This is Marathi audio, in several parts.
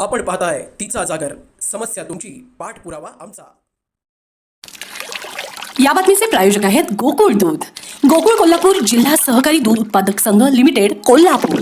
आपण पाहताय तिचा जागर. समस्या तुमची. पाठपुरावा आमचा. या बातमीचे प्रायोजक आहेत गोकुळ दूध. गोकुळ कोल्हापूर जिल्हा सहकारी दूध उत्पादक संघ लिमिटेड कोल्हापूर.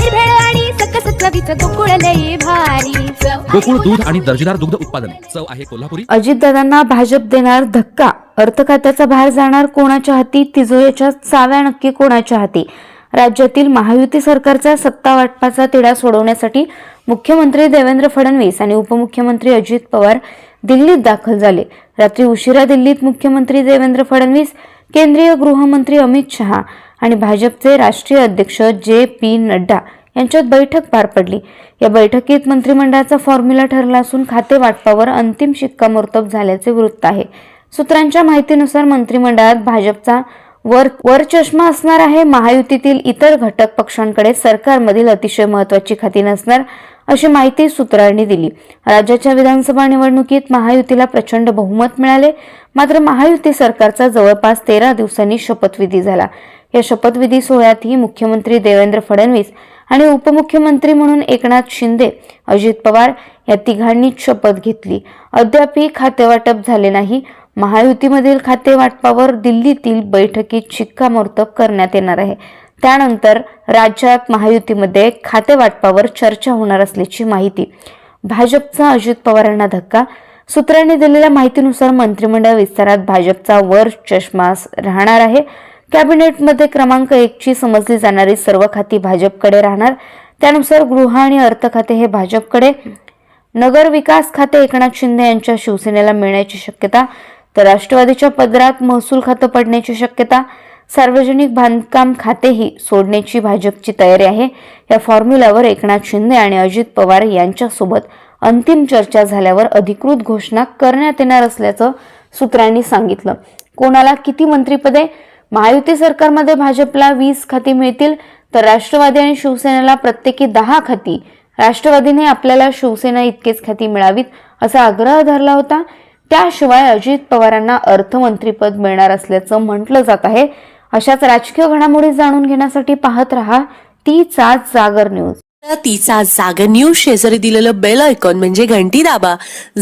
निर्भेळ आणि सकस चवीचं गोकुळ लई भारी चव गोकुळ दूध आणि दर्जेदार दुग्ध उत्पादन. चव आहे कोल्हापुरी. अजितदादांना भाजप देणार धक्का. अर्थ खात्याचा भार जाणार कोणाच्या हाती? तिजोरीच्या चाव्या नक्की कोणाच्या हाती? राज्यातील महायुती सरकारचा सत्ता वाटपाचा तिढा सोडवण्यासाठी मुख्यमंत्री देवेंद्र फडणवीस आणि उपमुख्यमंत्री अजित पवार दिल्लीत दाखल झाले. रात्री उशिरा दिल्लीत मुख्यमंत्री देवेंद्र फडणवीस केंद्रीय गृहमंत्री अमित शहा आणि भाजपचे राष्ट्रीय अध्यक्ष जे पी नड्डा यांच्यात बैठक पार पडली. या बैठकीत मंत्रिमंडळाचा फॉर्म्युला ठरला असून खाते वाटपावर अंतिम शिक्कामोर्तब झाल्याचे वृत्त आहे. सूत्रांच्या माहितीनुसार मंत्रिमंडळात भाजपचा वर वर चष्मा असणार आहे. महायुतीतील इतर घटक पक्षांकडे सरकारमधील अतिशय महत्वाची खाती नसणार अशी माहिती सूत्रांनी दिली. राज्याच्या विधानसभा निवडणुकीत महायुतीला प्रचंड बहुमत मिळाले. मात्र महायुती सरकारचा जवळपास तेरा दिवसांनी शपथविधी झाला. या शपथविधी सोहळ्यातही मुख्यमंत्री देवेंद्र फडणवीस आणि उपमुख्यमंत्री म्हणून एकनाथ शिंदे अजित पवार या तिघांनीच शपथ घेतली. अद्यापही खातेवाटप झाले नाही. महायुतीमधील खाते वाटपावर दिल्लीतील बैठकीत शिक्कामोर्तब करण्यात येणार आहे. त्यानंतर राज्यात महायुतीमध्ये खाते वाटपावर चर्चा होणार असल्याची माहिती. भाजपचा अजित पवारांना धक्का. सूत्रांनी दिलेल्या माहितीनुसार मंत्रिमंडळ विस्तारात भाजपचा वर चष्मा राहणार आहे. कॅबिनेटमध्ये क्रमांक एकची समजली जाणारी सर्व खाती भाजपकडे राहणार. त्यानुसार गृह आणि अर्थ खाते हे भाजपकडे. नगर विकास खाते एकनाथ शिंदे यांच्या शिवसेनेला मिळण्याची शक्यता. तर राष्ट्रवादीच्या पदरात महसूल खातं पडण्याची शक्यता सार्वजनिक बांधकाम खातेही सोडण्याची भाजपची तयारी आहे. या फॉर्म्युल्यावर एकनाथ शिंदे आणि अजित पवार यांच्यासोबत अंतिम चर्चा झाल्यावर अधिकृत घोषणा करण्यात येणार असल्याचं सूत्रांनी सांगितलं. कोणाला किती मंत्रिपदे? महायुती सरकारमध्ये भाजपला वीस खाती मिळतील तर राष्ट्रवादी आणि शिवसेनेला प्रत्येकी दहा खाती. राष्ट्रवादीने आपल्याला शिवसेना इतकेच खाती मिळावीत असा आग्रह धरला होता. त्याशिवाय अजित पवारांना अर्थमंत्रीपद मिळणार असल्याचं म्हटलं जात आहे. अशाच राजकीय घडामोडी जाणून घेण्यासाठी पाहत रहा तीचा जागर न्यूज. तिचा जागर न्यूज शेजारी दिलेलं बेल आयकॉन म्हणजे घंटी दाबा.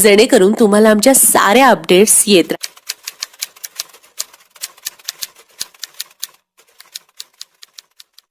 जेणेकरून तुम्हाला आमच्या साऱ्या अपडेट्स येत